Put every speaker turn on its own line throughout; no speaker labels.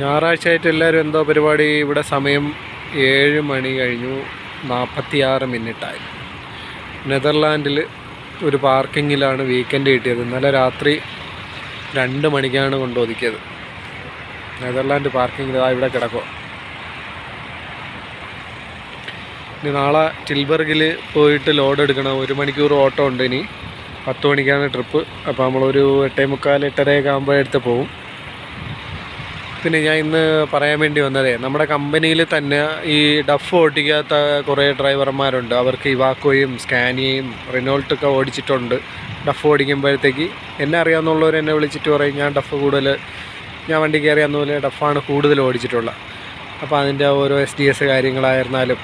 ഞായറാഴ്ച ആയിട്ട് എല്ലാവരും എന്തോ പരിപാടി? ഇവിടെ സമയം ഏഴ് മണി കഴിഞ്ഞു. നാൽപ്പത്തിയാറ് മിനിറ്റായി. നെതർലാൻഡിൽ ഒരു പാർക്കിങ്ങിലാണ് വീക്കെൻഡ് കിട്ടിയത്. ഇന്നലെ രാത്രി രണ്ട് മണിക്കാണ് കൊണ്ടുവധിക്കിയത് നെതർലാൻഡ് പാർക്കിങ്ങിൽ ആ ഇവിടെ കിടക്കുക ഇനി നാളെ ടിൽബർഗിൽ പോയിട്ട് ലോഡ് എടുക്കണം. ഒരു മണിക്കൂർ ഓട്ടോ ഉണ്ട് ഇനി. പത്ത് മണിക്കാണ് ട്രിപ്പ്. അപ്പോൾ നമ്മളൊരു എട്ടേ മുക്കാൽ എട്ടരയൊക്കെ ആകുമ്പോഴെടുത്ത് പോകും പിന്നെ ഞാൻ ഇന്ന് പറയാൻ വേണ്ടി വന്നതേ നമ്മുടെ കമ്പനിയിൽ തന്നെ ഈ ഡഫ് ഓടിക്കാത്ത കുറേ ഡ്രൈവർമാരുണ്ട് അവർക്ക് ഇവാക്കോയും സ്കാനിയയും റിനോൾട്ടൊക്കെ ഓടിച്ചിട്ടുണ്ട്. ഡഫ് ഓടിക്കുമ്പോഴത്തേക്ക് എന്നെ അറിയാവുന്നുള്ളവർ എന്നെ വിളിച്ചിട്ട് പറയും ഞാൻ ഡഫ് കൂടുതൽ ഞാൻ വണ്ടി കയറിയാന്ന് പോലെ ഡഫാണ് കൂടുതൽ ഓടിച്ചിട്ടുള്ളത് അപ്പോൾ അതിന്റെ ഓരോ എസ് ഡി എസ് കാര്യങ്ങളായിരുന്നാലും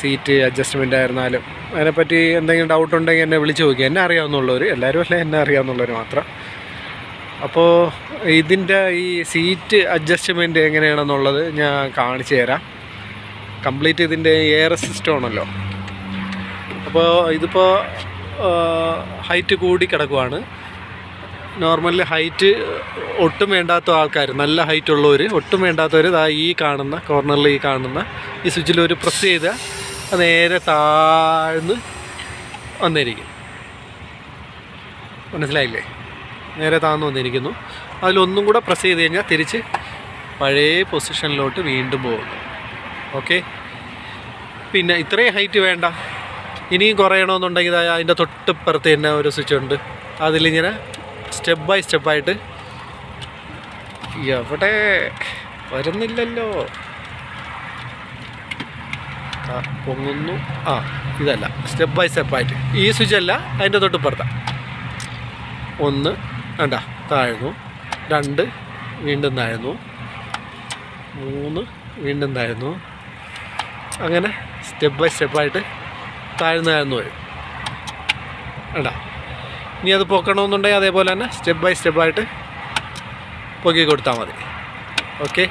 സീറ്റ് അഡ്ജസ്റ്റ്മെന്റ് ആയിരുന്നാലും അതിനെപ്പറ്റി എന്തെങ്കിലും ഡൗട്ട് ഉണ്ടെങ്കിൽ എന്നെ വിളിച്ച് നോക്കി. എന്നെ അറിയാവുന്നുള്ളവർ എല്ലാവരും അല്ല എന്നെ അറിയാവുന്നുള്ളവർ മാത്രം. അപ്പോൾ ഇതിന്റെ ഈ സീറ്റ് അഡ്ജസ്റ്റ്മെന്റ് എങ്ങനെയാണെന്നുള്ളത് ഞാൻ കാണിച്ചു തരാം. കംപ്ലീറ്റ് ഇതിന്റെ എയർ സിസ്റ്റം ആണല്ലോ. അപ്പോൾ ഇതിപ്പോൾ ഹൈറ്റ് കൂടി കിടക്കുവാണ്. നോർമലി ഹൈറ്റ് ഒട്ടും വേണ്ടാത്ത ആൾക്കാർ നല്ല ഹൈറ്റ് ഉള്ളവർ ഒട്ടും വേണ്ടാത്തവർ ഇതാ ഈ കാണുന്ന കോർണറിൽ ഈ കാണുന്ന ഈ സ്വിച്ചിൽ ഒരു പ്രസ് ചെയ്താൽ നേരെ താഴ്ന്ന് വന്നിരിക്കും. മനസ്സിലായില്ലേ? നേരെ താന്നു വന്നിരിക്കുന്നു. അതിലൊന്നും കൂടെ പ്രസ് ചെയ്ത് കഴിഞ്ഞാൽ തിരിച്ച് പഴയ പൊസിഷനിലോട്ട് വീണ്ടും പോകുന്നു. ഓക്കെ പിന്നെ ഇത്രയും ഹൈറ്റ് വേണ്ട. ഇനിയും കുറയണമെന്നുണ്ടെങ്കിൽ അതിന്റെ തൊട്ടിപ്പുറത്ത് തന്നെ ഒരു സ്വിച്ച് ഉണ്ട്. അതിലിങ്ങനെ സ്റ്റെപ്പ് ബൈ സ്റ്റെപ്പായിട്ട് എവിടെ വരുന്നില്ലല്ലോ? പൊങ്ങുന്നു. ആ ഇതല്ല. സ്റ്റെപ്പ് ബൈ സ്റ്റെപ്പായിട്ട് ഈ സ്വിച്ച് അല്ല അതിന്റെ തൊട്ടിപ്പുറത്താണ് ഒന്ന് വേണ്ട താഴ്ന്നു രണ്ട് വീണ്ടും താഴ്ന്നു മൂന്ന് വീണ്ടും താഴ്ന്നു അങ്ങനെ സ്റ്റെപ്പ് ബൈ സ്റ്റെപ്പായിട്ട് താഴ്ന്നു താഴ്ന്നു വരും വേണ്ട ഇനി അത് പൊക്കണമെന്നുണ്ടെങ്കിൽ അതേപോലെ തന്നെ സ്റ്റെപ്പ് ബൈ സ്റ്റെപ്പായിട്ട് പൊക്കി കൊടുത്താൽ മതി. ഓക്കെ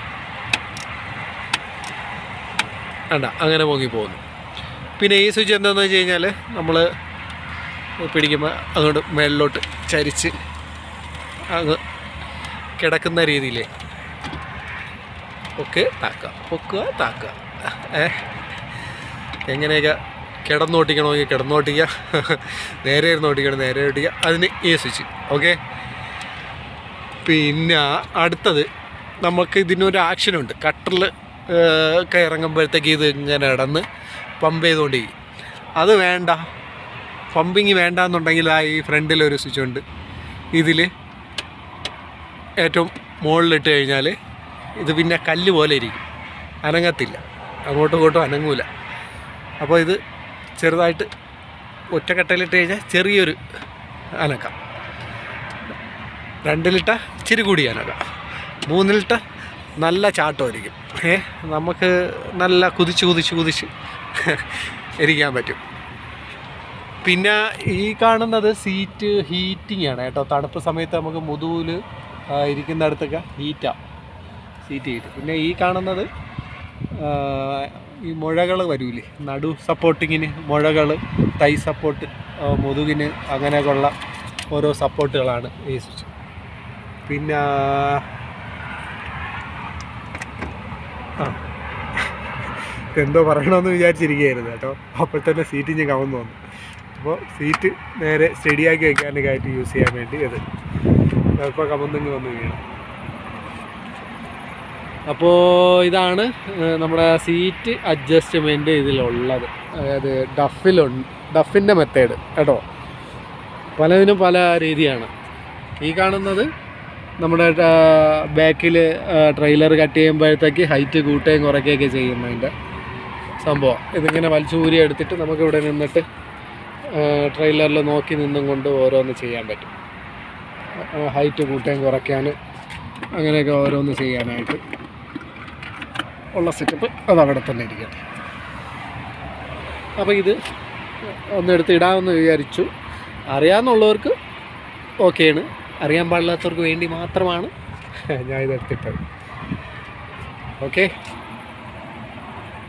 വേണ്ട അങ്ങനെ പൊങ്ങി പോകുന്നു. പിന്നെ ഈ സ്വിച്ച് എന്താണെന്ന് വെച്ച് കഴിഞ്ഞാൽ നമ്മൾ പിടിക്കുമ്പോൾ അതുകൊണ്ട് മേളിലോട്ട് ചരിച്ച് കിടക്കുന്ന രീതിയിൽ ഒക്കെ താക്കുക പൊക്കുക താക്കുക എങ്ങനെയൊക്കെ കിടന്നോട്ടിക്കണമെങ്കിൽ കിടന്നോട്ടിക്കുക നേരെ ഇരുന്ന് ഓട്ടിക്കണം നേരെ ഓട്ടിക്കുക അതിന് ഈ സ്വിച്ച്. ഓക്കെ? പിന്നെ അടുത്തത് നമുക്ക് ഇതിനൊരു ആക്ഷനുണ്ട് കട്ടറിൽ കയറങ്ങുമ്പോഴത്തേക്ക് ഇത് ഇങ്ങനെ ഇടന്ന് പമ്പ് ചെയ്തുകൊണ്ടിരിക്കും. അത് വേണ്ട. പമ്പിങ് വേണ്ട എന്നുണ്ടെങ്കിൽ ആ ഈ ഫ്രണ്ടിലൊരു സ്വിച്ച് ഉണ്ട്. ഇതിൽ ഏറ്റവും മുകളിലിട്ട് കഴിഞ്ഞാൽ ഇത് പിന്നെ കല്ല് പോലെ ഇരിക്കും. അനങ്ങത്തില്ല. അങ്ങോട്ടും ഇങ്ങോട്ടും അനങ്ങൂല. അപ്പോൾ ഇത് ചെറുതായിട്ട് ഒറ്റക്കെട്ടലിട്ട് കഴിഞ്ഞാൽ ചെറിയൊരു അനക്കാം. രണ്ടിലിട്ട ഇച്ചിരി കൂടി അനക്കാം. മൂന്നിലിട്ട നല്ല ചാട്ടമായിരിക്കും. ഏ നമുക്ക് നല്ല കുതിച്ച് കുതിച്ച് കുതിച്ച് ഇരിക്കാൻ പറ്റും. പിന്നെ ഈ കാണുന്നത് സീറ്റ് ഹീറ്റിംഗ് ആണ് കേട്ടോ. തണുപ്പ് സമയത്ത് നമുക്ക് മുതുവിൽ ഇരിക്കുന്നിടത്തൊക്കെ ഹീറ്റാണ് സീറ്റ് ഹീറ്റ് പിന്നെ ഈ കാണുന്നത് ഈ മുഴകൾ വരൂലേ. നടു സപ്പോർട്ടിങ്ങിന് മുഴകൾ തൈ സപ്പോർട്ട് മുതുകിന് അങ്ങനെയൊക്കെയുള്ള ഓരോ സപ്പോർട്ടുകളാണ് ഈ സ്വിച്ച് പിന്നെ ആ എന്തോ പറയണമെന്ന് വിചാരിച്ചിരിക്കുകയായിരുന്നു കേട്ടോ. അപ്പോൾ തന്നെ സീറ്റിങ് ഞാൻ തോന്നുന്നു. അപ്പോൾ സീറ്റ് നേരെ സ്റ്റഡിയാക്കി വെക്കാനൊക്കെ ആയിട്ട് യൂസ് ചെയ്യാൻ വേണ്ടി അത് ചിലപ്പോൾ കമന്നിങ്ങ് വന്ന് വീണു അപ്പോൾ ഇതാണ് നമ്മുടെ സീറ്റ് അഡ്ജസ്റ്റ്മെന്റ് ഇതിലുള്ളത്. അതായത് ഡഫിലുണ്ട് ഡഫിന്റെ മെത്തേഡ് കേട്ടോ. പലതിനും പല രീതിയാണ്. ഈ കാണുന്നത് നമ്മുടെ ബാക്കിൽ ട്രെയിലർ കട്ട് ചെയ്യുമ്പോഴത്തേക്ക് ഹൈറ്റ് കൂട്ടുകയും കുറയ്ക്കുകയൊക്കെ ചെയ്യുന്നതിന്റെ സംഭവം. ഇതിങ്ങനെ വലിച്ചൂരി എടുത്തിട്ട് നമുക്കിവിടെ നിന്നിട്ട് ട്രെയിലറിൽ നോക്കി നിന്നും കൊണ്ട് ഓരോന്ന് ചെയ്യാൻ പറ്റും. ഹൈറ്റ് കൂട്ടേം കുറയ്ക്കാൻ അങ്ങനെയൊക്കെ ഓരോന്ന് ചെയ്യാനായിട്ട് ഉള്ള സെറ്റപ്പ് അത് അവിടെ തന്നെ ഇരിക്കട്ടെ. അപ്പോൾ ഇത് ഒന്നെടുത്ത് ഇടാമെന്ന് വിചാരിച്ചു. അറിയാമെന്നുള്ളവർക്ക് ഓക്കെയാണ്. അറിയാൻ പാടില്ലാത്തവർക്ക് വേണ്ടി മാത്രമാണ് ഞാൻ ഇത് എടുത്തിട്ടത് ഓക്കെ?